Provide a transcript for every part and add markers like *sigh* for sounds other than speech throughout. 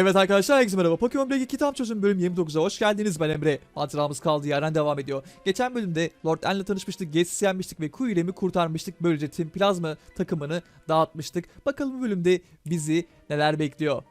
Evet arkadaşlar herkese merhaba. Pokemon Break'i kitap çözüm bölüm 29'a hoş geldiniz. Ben Emre. Hatıramız kaldığı yerden devam ediyor. Geçen bölümde Lord En'le tanışmıştık, Gets'i yenmiştik ve Kuilem'i kurtarmıştık. Böylece Team Plasma takımını dağıtmıştık. Bakalım bu bölümde bizi neler bekliyor.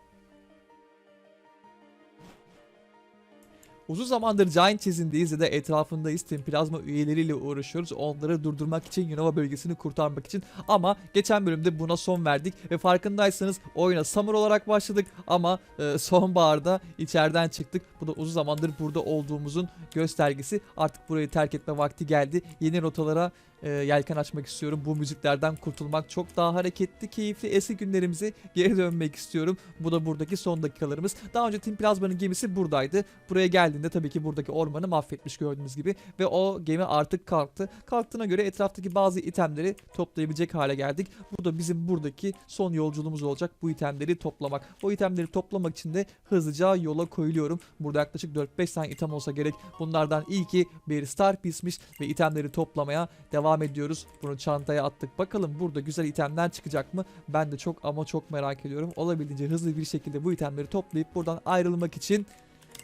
Uzun zamandır Giant Chess'indeyiz ya da etrafındayız. Team Plasma üyeleriyle uğraşıyoruz. Onları durdurmak için, Unova bölgesini kurtarmak için. Ama geçen bölümde buna son verdik. Ve farkındaysanız oyuna Summer olarak başladık. Ama e, sonbaharda içeriden çıktık. Bu da uzun zamandır burada olduğumuzun göstergesi. Artık burayı terk etme vakti geldi. Yeni rotalara e, yelken açmak istiyorum. Bu müziklerden kurtulmak çok daha hareketli, keyifli, eski günlerimize geri dönmek istiyorum. Bu da buradaki son dakikalarımız. Daha önce Team Plasma'nın gemisi buradaydı. Buraya geldiğinde tabii ki buradaki ormanı mahvetmiş gördüğünüz gibi. Ve o gemi artık kalktı. Kalktığına göre etraftaki bazı itemleri toplayabilecek hale geldik. Bu da bizim buradaki son yolculuğumuz olacak. Bu itemleri toplamak. O itemleri toplamak için de hızlıca yola koyuluyorum. Burada yaklaşık 4-5 tane item olsa gerek. Bunlardan ilki bir Star Piece'miş ve itemleri toplamaya devam ediyoruz. Bunu çantaya attık. Bakalım burada güzel itemler çıkacak mı? Ben de çok ama çok merak ediyorum. Olabildiğince hızlı bir şekilde bu itemleri toplayıp buradan ayrılmak için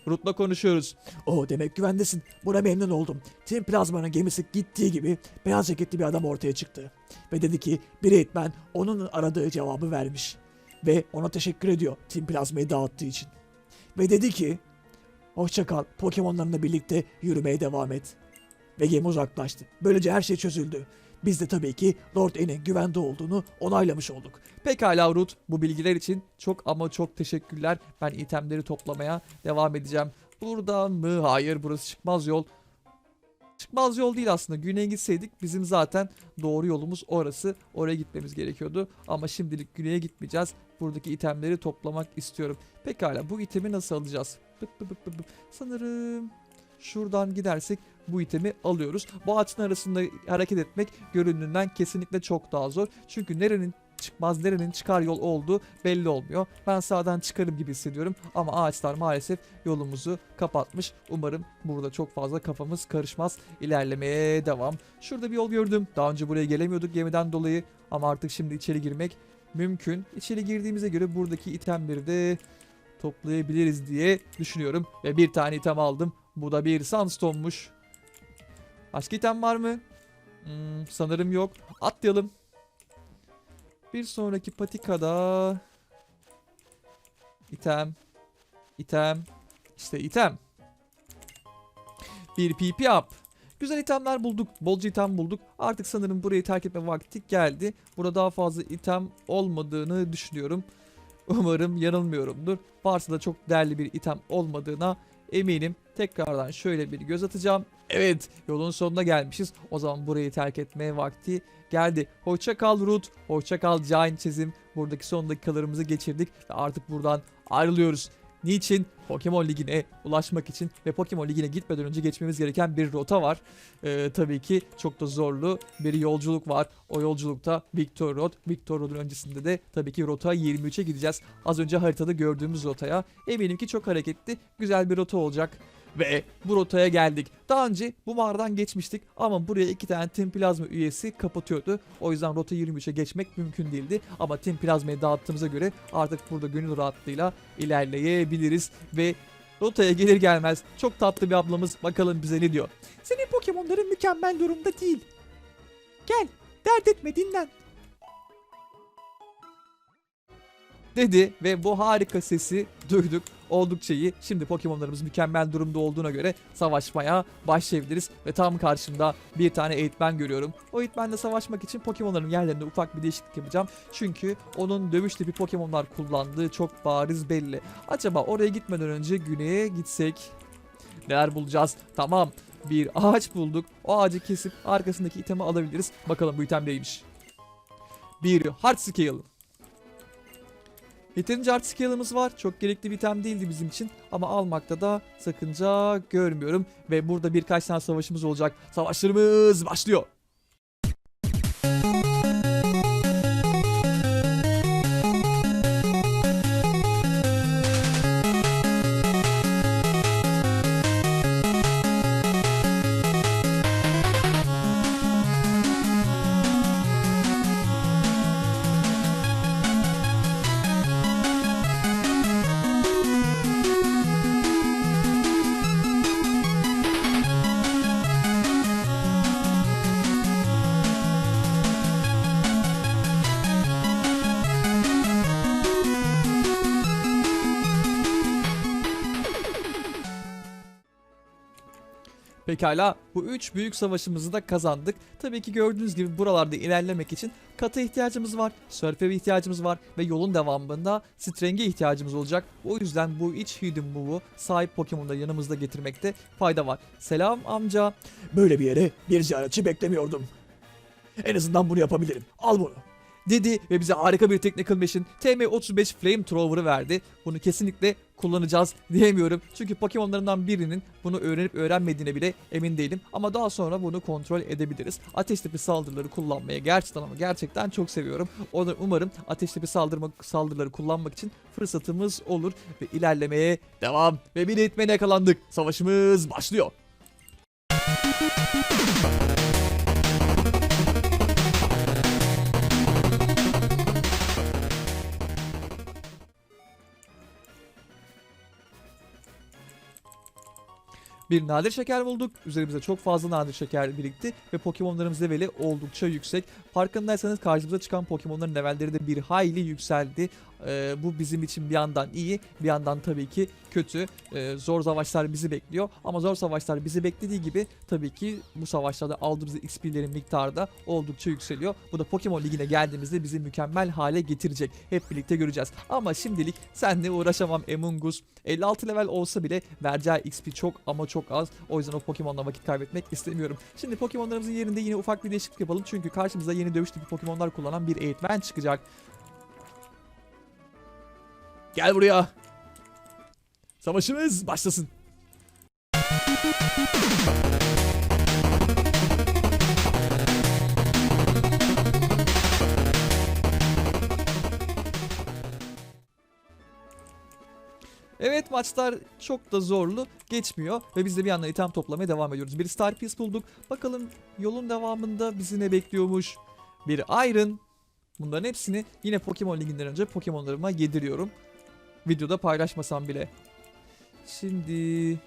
Rut'la konuşuyoruz. O demek güvendesin. Buna memnun oldum. Team Plazma'nın gemisi gittiği gibi beyaz ceketli bir adam ortaya çıktı. Ve dedi ki bir eğitmen onun aradığı cevabı vermiş. Ve ona teşekkür ediyor Team Plazma'yı dağıttığı için. Ve dedi ki hoşça kal Pokemon'larınla birlikte yürümeye devam et. Ve gemi uzaklaştı. Böylece her şey çözüldü. Biz de tabii ki Lord N'in güvende olduğunu onaylamış olduk. Pekala Rut bu bilgiler için çok ama çok teşekkürler. Ben itemleri toplamaya devam edeceğim. Buradan mı? Hayır burası çıkmaz yol. Çıkmaz yol değil aslında. Güneye gitseydik bizim zaten doğru yolumuz orası. Oraya gitmemiz gerekiyordu. Ama şimdilik güneye gitmeyeceğiz. Buradaki itemleri toplamak istiyorum. Pekala bu itemi nasıl alacağız? Bıp bıp bıp bıp. Sanırım şuradan gidersek bu itemi alıyoruz. Bu ağaçın arasında hareket etmek göründüğünden kesinlikle çok daha zor. Çünkü nerenin çıkmaz nerenin çıkar yol olduğu belli olmuyor. Ben sağdan çıkarım gibi hissediyorum ama ağaçlar maalesef yolumuzu kapatmış. Umarım burada çok fazla kafamız karışmaz. İlerlemeye devam. Şurada bir yol gördüm. Daha önce buraya gelemiyorduk gemiden dolayı ama artık şimdi içeri girmek mümkün. İçeri girdiğimize göre buradaki itemleri de toplayabiliriz diye düşünüyorum. Ve bir tane item aldım. Bu da bir sandstone'muş. Başka item var mı? Hmm, sanırım yok. Atlayalım. Bir sonraki patikada item item işte item bir PP up. Güzel itemler bulduk. Bolca item bulduk. Artık sanırım burayı terk etme vakti geldi. Burada daha fazla item olmadığını düşünüyorum. Umarım yanılmıyorumdur. Varsa da çok değerli bir item olmadığına eminim. Tekrardan şöyle bir göz atacağım. Evet yolun sonuna gelmişiz. O zaman burayı terk etmeye vakti geldi. Hoşça kal Root. Hoşça kal Giant Chess'im. Buradaki son dakikalarımızı geçirdik ve artık buradan ayrılıyoruz. Niçin? Pokemon Ligi'ne ulaşmak için ve Pokemon Ligi'ne gitmeden önce geçmemiz gereken bir rota var. Ee, tabii ki çok da zorlu bir yolculuk var. O yolculukta Victor Road. Victor Road'un öncesinde de tabii ki rota 23'e gideceğiz. Az önce haritada gördüğümüz rotaya. Eminim ki çok hareketli, güzel bir rota olacak. Ve bu rotaya geldik. Daha önce bu mağaradan geçmiştik ama buraya iki tane Team Plasma üyesi kapatıyordu. O yüzden rota 23'e geçmek mümkün değildi. Ama Team Plasma'yı dağıttığımıza göre artık burada gönül rahatlığıyla ilerleyebiliriz. Ve rotaya gelir gelmez çok tatlı bir ablamız bakalım bize ne diyor. Senin Pokemon'ların mükemmel durumda değil. Gel dert etme dinlen. dedi ve bu harika sesi duyduk. Oldukça iyi. Şimdi Pokemon'larımız mükemmel durumda olduğuna göre savaşmaya başlayabiliriz. Ve tam karşımda bir tane eğitmen görüyorum. O eğitmenle savaşmak için Pokemon'ların yerlerinde ufak bir değişiklik yapacağım. Çünkü onun dövüş tipi Pokemon'lar kullandığı çok bariz belli. Acaba oraya gitmeden önce güneye gitsek neler bulacağız? Tamam bir ağaç bulduk. O ağacı kesip arkasındaki itemi alabiliriz. Bakalım bu item neymiş. Bir Hard Scale. Yeterince art scale'ımız var. Çok gerekli bir item değildi bizim için. Ama almakta da sakınca görmüyorum. Ve burada birkaç tane savaşımız olacak. Savaşlarımız başlıyor. Pekala bu üç büyük savaşımızı da kazandık. Tabii ki gördüğünüz gibi buralarda ilerlemek için kata ihtiyacımız var, surf'e ihtiyacımız var ve yolun devamında streng'e ihtiyacımız olacak. O yüzden bu iç hidden move'u sahip Pokemon'da yanımızda getirmekte fayda var. Selam amca. Böyle bir yere bir ziyaretçi beklemiyordum. En azından bunu yapabilirim. Al bunu. Dedi ve bize harika bir Technical Machine TM35 Flamethrower'ı verdi. Bunu kesinlikle kullanacağız diyemiyorum. Çünkü Pokemon'larından birinin bunu öğrenip öğrenmediğine bile emin değilim. Ama daha sonra bunu kontrol edebiliriz. Ateş tipi saldırıları kullanmaya gerçekten ama gerçekten çok seviyorum. Onu- Umarım ateş tipi saldırma, saldırıları kullanmak için fırsatımız olur ve ilerlemeye devam. Ve bir eğitmene yakalandık. Savaşımız başlıyor. Bir nadir şeker bulduk. Üzerimizde çok fazla nadir şeker birikti ve Pokemon'larımız leveli oldukça yüksek. Farkındaysanız karşımıza çıkan Pokemon'ların levelleri de bir hayli yükseldi. Ee, bu bizim için bir yandan iyi, bir yandan tabii ki kötü. Ee, zor savaşlar bizi bekliyor ama zor savaşlar bizi beklediği gibi tabii ki bu savaşlarda aldığımız XP'lerin miktarı da oldukça yükseliyor. Bu da Pokemon Ligi'ne geldiğimizde bizi mükemmel hale getirecek. Hep birlikte göreceğiz. Ama şimdilik senle uğraşamam Among Us. 56 level olsa bile vereceği XP çok ama çok az. O yüzden o Pokemon'la vakit kaybetmek istemiyorum. Şimdi Pokemon'larımızın yerinde yine ufak bir değişiklik yapalım. Çünkü karşımıza yeni dövüş tipi Pokemon'lar kullanan bir eğitmen çıkacak. Gel buraya. Savaşımız başlasın. Evet maçlar çok da zorlu geçmiyor ve biz de bir yandan item toplamaya devam ediyoruz. Bir Star Piece bulduk. Bakalım yolun devamında bizi ne bekliyormuş. Bir Iron. Bunların hepsini yine Pokemon Ligi'nden önce Pokemon'larıma yediriyorum. Videoda paylaşmasam bile. Şimdi...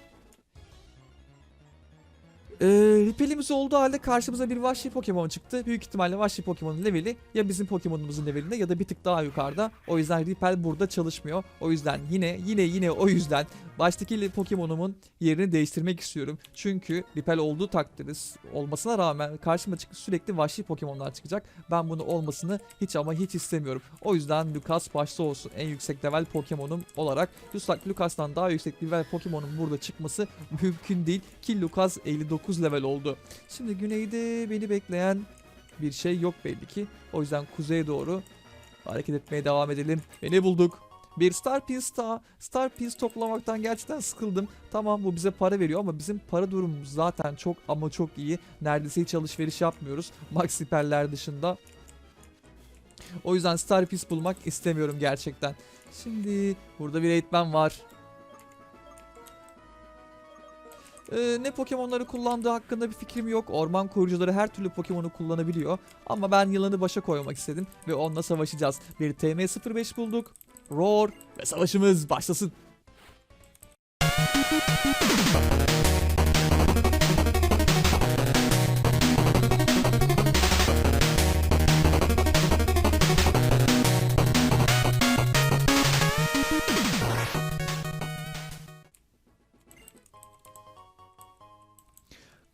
Ee, Ripelimiz olduğu halde karşımıza bir vahşi Pokemon çıktı. Büyük ihtimalle vahşi Pokemon'un leveli ya bizim Pokemon'umuzun levelinde ya da bir tık daha yukarıda. O yüzden Ripel burada çalışmıyor. O yüzden yine yine yine o yüzden baştaki Pokemon'umun yerini değiştirmek istiyorum. Çünkü Ripel olduğu takdirde olmasına rağmen karşıma sürekli vahşi Pokemon'lar çıkacak. Ben bunu olmasını hiç ama hiç istemiyorum. O yüzden Lucas başta olsun en yüksek level Pokemon'um olarak. Lucas'tan daha yüksek level Pokemon'un burada çıkması mümkün değil ki Lucas 59 level oldu. Şimdi güneyde beni bekleyen bir şey yok belli ki. O yüzden kuzeye doğru hareket etmeye devam edelim. Ve ne bulduk? Bir Star Piece daha. Star Piece toplamaktan gerçekten sıkıldım. Tamam bu bize para veriyor ama bizim para durumumuz zaten çok ama çok iyi. Neredeyse hiç alışveriş yapmıyoruz. Max hiperler dışında. O yüzden Star Piece bulmak istemiyorum gerçekten. Şimdi burada bir eğitmen var. Ee, ne Pokemon'ları kullandığı hakkında bir fikrim yok. Orman koruyucuları her türlü Pokemon'u kullanabiliyor. Ama ben yılanı başa koymak istedim ve onunla savaşacağız. Bir TM05 bulduk. Roar ve savaşımız başlasın.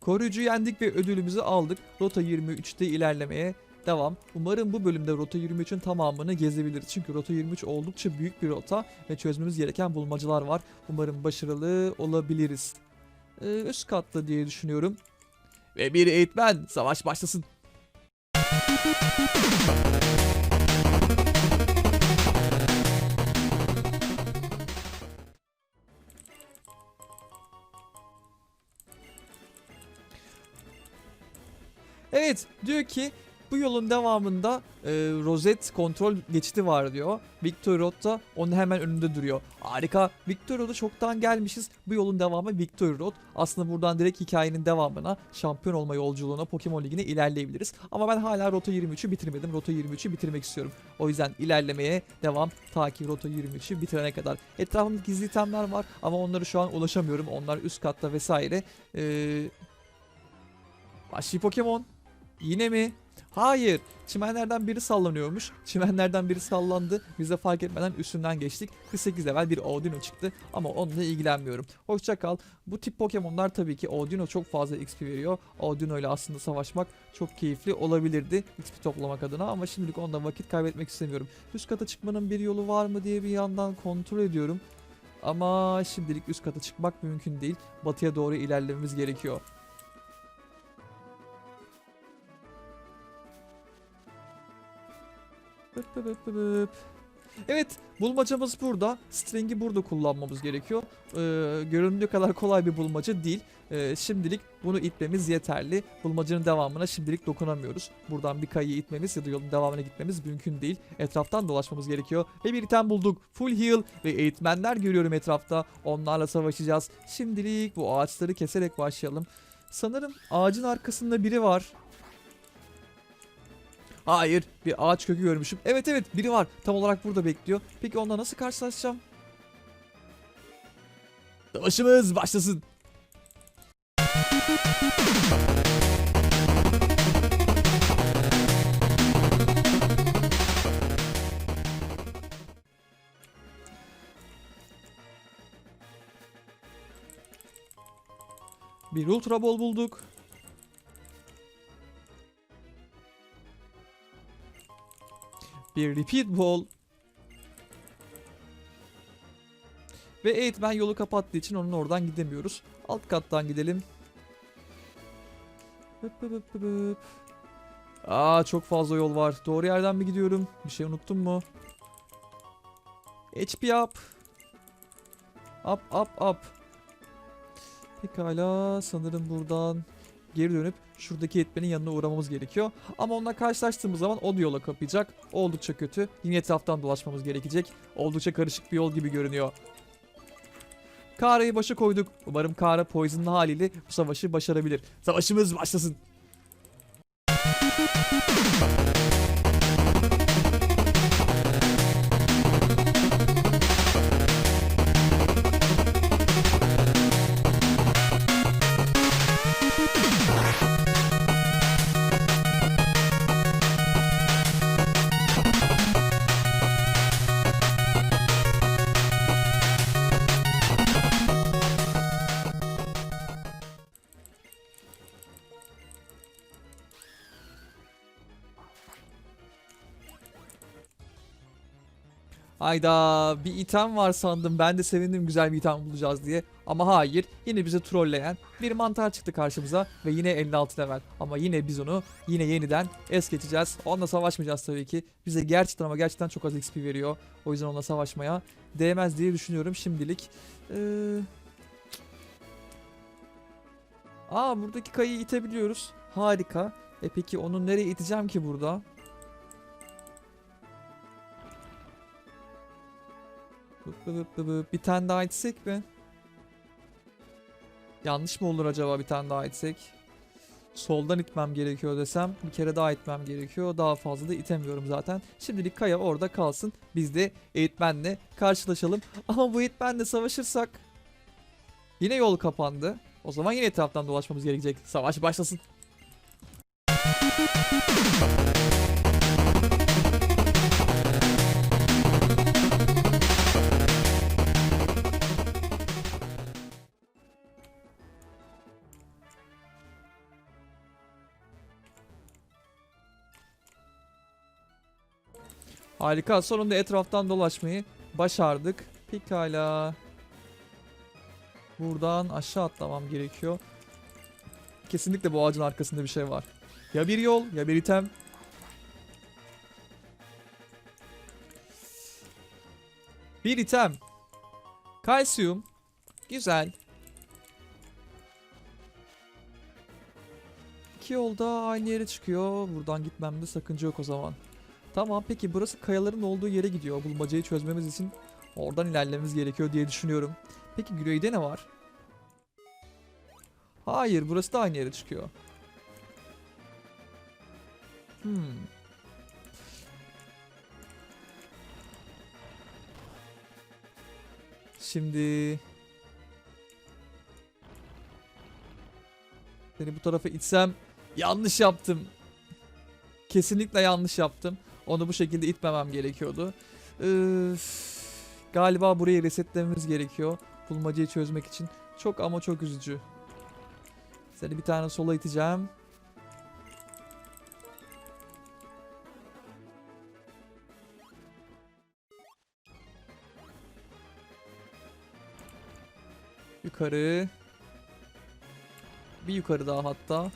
Koruyucu yendik ve ödülümüzü aldık. Rota 23'te ilerlemeye devam. Umarım bu bölümde Rota 23'ün tamamını gezebiliriz. Çünkü Rota 23 oldukça büyük bir rota ve çözmemiz gereken bulmacalar var. Umarım başarılı olabiliriz. Ee, üst katta diye düşünüyorum. Ve bir eğitmen savaş başlasın. Evet diyor ki bu yolun devamında e, rozet kontrol geçidi var diyor. Victory Road da onun hemen önünde duruyor. Harika. Victory Road'a çoktan gelmişiz. Bu yolun devamı Victory Road. Aslında buradan direkt hikayenin devamına şampiyon olma yolculuğuna Pokemon Ligi'ne ilerleyebiliriz. Ama ben hala Rota 23'ü bitirmedim. Rota 23'ü bitirmek istiyorum. O yüzden ilerlemeye devam. Ta ki Rota 23'ü bitirene kadar. Etrafımda gizli itemler var ama onları şu an ulaşamıyorum. Onlar üst katta vesaire. Ee, Vahşi Pokemon. Yine mi? Hayır. Çimenlerden biri sallanıyormuş. Çimenlerden biri sallandı. Biz de fark etmeden üstünden geçtik. Bir 8 level bir Audino çıktı. Ama onunla ilgilenmiyorum. Hoşça kal. Bu tip Pokemon'lar tabii ki Audino çok fazla XP veriyor. Audino ile aslında savaşmak çok keyifli olabilirdi. XP toplamak adına ama şimdilik onda vakit kaybetmek istemiyorum. Üst kata çıkmanın bir yolu var mı diye bir yandan kontrol ediyorum. Ama şimdilik üst kata çıkmak mümkün değil. Batıya doğru ilerlememiz gerekiyor. Bıp bıp bıp bıp. Evet bulmacamız burada. String'i burada kullanmamız gerekiyor. Ee, göründüğü kadar kolay bir bulmaca değil. Ee, şimdilik bunu itmemiz yeterli. Bulmacanın devamına şimdilik dokunamıyoruz. Buradan bir kayıyı itmemiz ya da yolun devamına gitmemiz mümkün değil. Etraftan dolaşmamız gerekiyor. Ve bir item bulduk. Full heal ve eğitmenler görüyorum etrafta. Onlarla savaşacağız. Şimdilik bu ağaçları keserek başlayalım. Sanırım ağacın arkasında biri var. Hayır bir ağaç kökü görmüşüm. Evet evet biri var. Tam olarak burada bekliyor. Peki onunla nasıl karşılaşacağım? Savaşımız başlasın. Bir ultra ball bulduk. Bir repeat ball. Ve eğitmen yolu kapattığı için onun oradan gidemiyoruz. Alt kattan gidelim. Aa çok fazla yol var. Doğru yerden mi gidiyorum? Bir şey unuttum mu? HP up. Up up up. Pekala sanırım buradan geri dönüp şuradaki etmenin yanına uğramamız gerekiyor. Ama onunla karşılaştığımız zaman o da yola kapayacak. Oldukça kötü. Yine etraftan dolaşmamız gerekecek. Oldukça karışık bir yol gibi görünüyor. Kara'yı başa koyduk. Umarım Kara Poison'lı haliyle bu savaşı başarabilir. Savaşımız başlasın. Hayda bir item var sandım. Ben de sevindim güzel bir item bulacağız diye. Ama hayır. Yine bizi trolleyen bir mantar çıktı karşımıza ve yine 56 level. Ama yine biz onu yine yeniden es geçeceğiz. Onunla savaşmayacağız tabii ki. Bize gerçekten ama gerçekten çok az XP veriyor. O yüzden onunla savaşmaya değmez diye düşünüyorum şimdilik. Ee... Aa buradaki kayıyı itebiliyoruz. Harika. E peki onu nereye iteceğim ki burada? Bir tane daha itsek mi? Yanlış mı olur acaba bir tane daha itsek? Soldan itmem gerekiyor desem bir kere daha itmem gerekiyor. Daha fazla da itemiyorum zaten. Şimdilik Kaya orada kalsın. Biz de eğitmenle karşılaşalım. *laughs* Ama bu eğitmenle savaşırsak yine yol kapandı. O zaman yine etraftan dolaşmamız gerekecek. Savaş başlasın. Harika. Sonunda etraftan dolaşmayı başardık. Pekala. Buradan aşağı atlamam gerekiyor. Kesinlikle bu ağacın arkasında bir şey var. Ya bir yol ya bir item. Bir item. Kalsiyum. Güzel. İki yolda aynı yere çıkıyor. Buradan gitmemde sakınca yok o zaman. Tamam peki burası kayaların olduğu yere gidiyor. Bulmacayı çözmemiz için oradan ilerlememiz gerekiyor diye düşünüyorum. Peki güneyde ne var? Hayır burası da aynı yere çıkıyor. Hmm. Şimdi seni bu tarafa itsem yanlış yaptım. Kesinlikle yanlış yaptım. Onu bu şekilde itmemem gerekiyordu. Üf, galiba burayı resetlememiz gerekiyor. Bulmacayı çözmek için. Çok ama çok üzücü. Seni bir tane sola iteceğim. Yukarı. Bir yukarı daha hatta.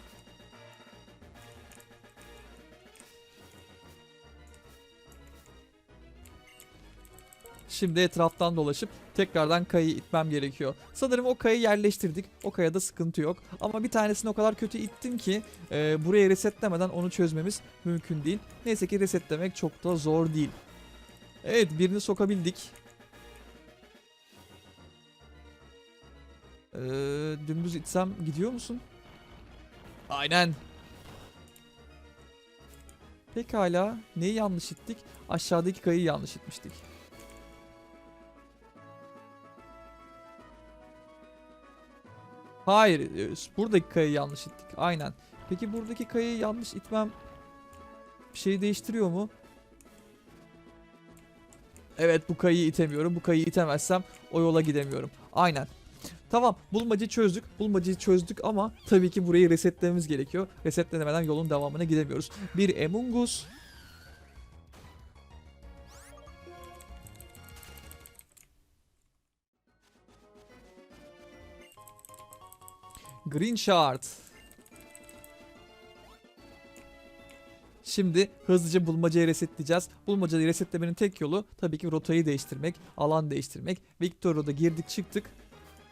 Şimdi etraftan dolaşıp tekrardan kayayı itmem gerekiyor. Sanırım o kayayı yerleştirdik. O kayada sıkıntı yok. Ama bir tanesini o kadar kötü ittim ki e, buraya resetlemeden onu çözmemiz mümkün değil. Neyse ki resetlemek çok da zor değil. Evet birini sokabildik. Ee, dümdüz itsem gidiyor musun? Aynen. Pekala. Neyi yanlış ittik? Aşağıdaki kayayı yanlış itmiştik. Hayır. e, Buradaki kayayı yanlış ittik. Aynen. Peki buradaki kayayı yanlış itmem bir şey değiştiriyor mu? Evet bu kayayı itemiyorum. Bu kayayı itemezsem o yola gidemiyorum. Aynen. Tamam bulmacayı çözdük. Bulmacayı çözdük ama tabii ki burayı resetlememiz gerekiyor. Resetlenemeden yolun devamına gidemiyoruz. Bir Among Us. Green Shard. Şimdi hızlıca bulmacayı resetleyeceğiz. Bulmacayı resetlemenin tek yolu tabii ki rotayı değiştirmek, alan değiştirmek. Victor'da girdik çıktık.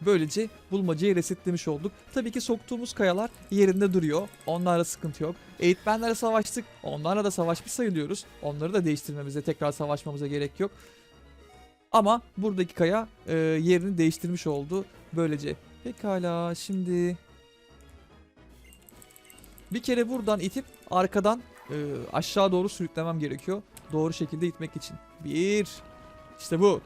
Böylece bulmacayı resetlemiş olduk. Tabii ki soktuğumuz kayalar yerinde duruyor. Onlarla sıkıntı yok. Eğitmenlerle savaştık. Onlarla da savaşmış sayılıyoruz. Onları da değiştirmemize, tekrar savaşmamıza gerek yok. Ama buradaki kaya e, yerini değiştirmiş oldu. Böylece. Pekala şimdi... Bir kere buradan itip arkadan e, aşağı doğru sürüklemem gerekiyor. Doğru şekilde itmek için. Bir. İşte bu.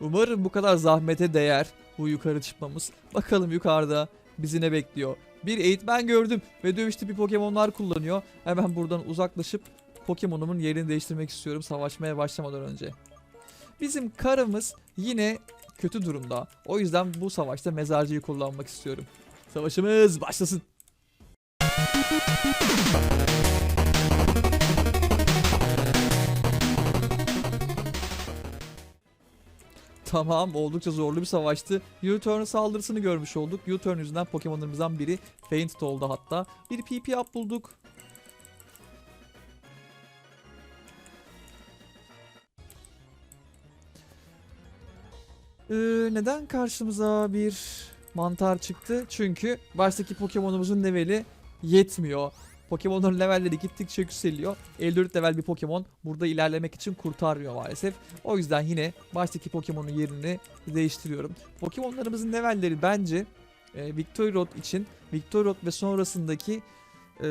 Umarım bu kadar zahmete değer bu yukarı çıkmamız. Bakalım yukarıda bizi ne bekliyor. Bir eğitmen gördüm ve dövüş tipi Pokemon'lar kullanıyor. Hemen buradan uzaklaşıp Pokemon'umun yerini değiştirmek istiyorum savaşmaya başlamadan önce. Bizim karımız yine kötü durumda. O yüzden bu savaşta mezarcıyı kullanmak istiyorum. Savaşımız başlasın. Tamam oldukça zorlu bir savaştı. U-Turn saldırısını görmüş olduk. U-Turn yüzünden Pokemon'larımızdan biri fainted oldu hatta. Bir PP up bulduk. Ee, neden karşımıza bir mantar çıktı? Çünkü baştaki Pokemon'umuzun leveli yetmiyor. Pokemon'un levelleri gittikçe yükseliyor. 54 level bir Pokemon burada ilerlemek için kurtarmıyor maalesef. O yüzden yine baştaki Pokemon'un yerini değiştiriyorum. Pokemon'larımızın levelleri bence e, Victoriot için Victoriot ve sonrasındaki e,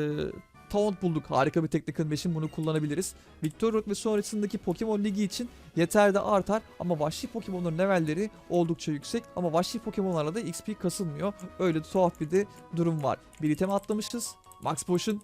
Taunt bulduk. Harika bir Technical Machine bunu kullanabiliriz. Victoriot ve sonrasındaki Pokemon Ligi için yeter de artar ama vahşi Pokemon'ların levelleri oldukça yüksek ama vahşi Pokemon'larla da XP kasılmıyor. Öyle tuhaf bir de durum var. Bir item atlamışız. Max Potion.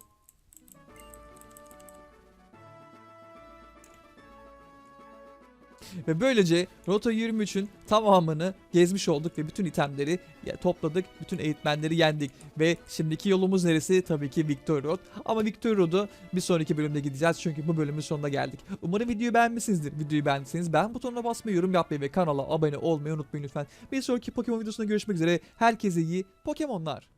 Ve böylece Rota 23'ün tamamını gezmiş olduk ve bütün itemleri topladık. Bütün eğitmenleri yendik. Ve şimdiki yolumuz neresi? Tabii ki Victory Road. Ama Victory Road'u bir sonraki bölümde gideceğiz çünkü bu bölümün sonuna geldik. Umarım videoyu beğenmişsinizdir. Videoyu beğendiyseniz beğen butonuna basmayı, yorum yapmayı ve kanala abone olmayı unutmayın lütfen. Bir sonraki Pokemon videosunda görüşmek üzere. Herkese iyi Pokemonlar.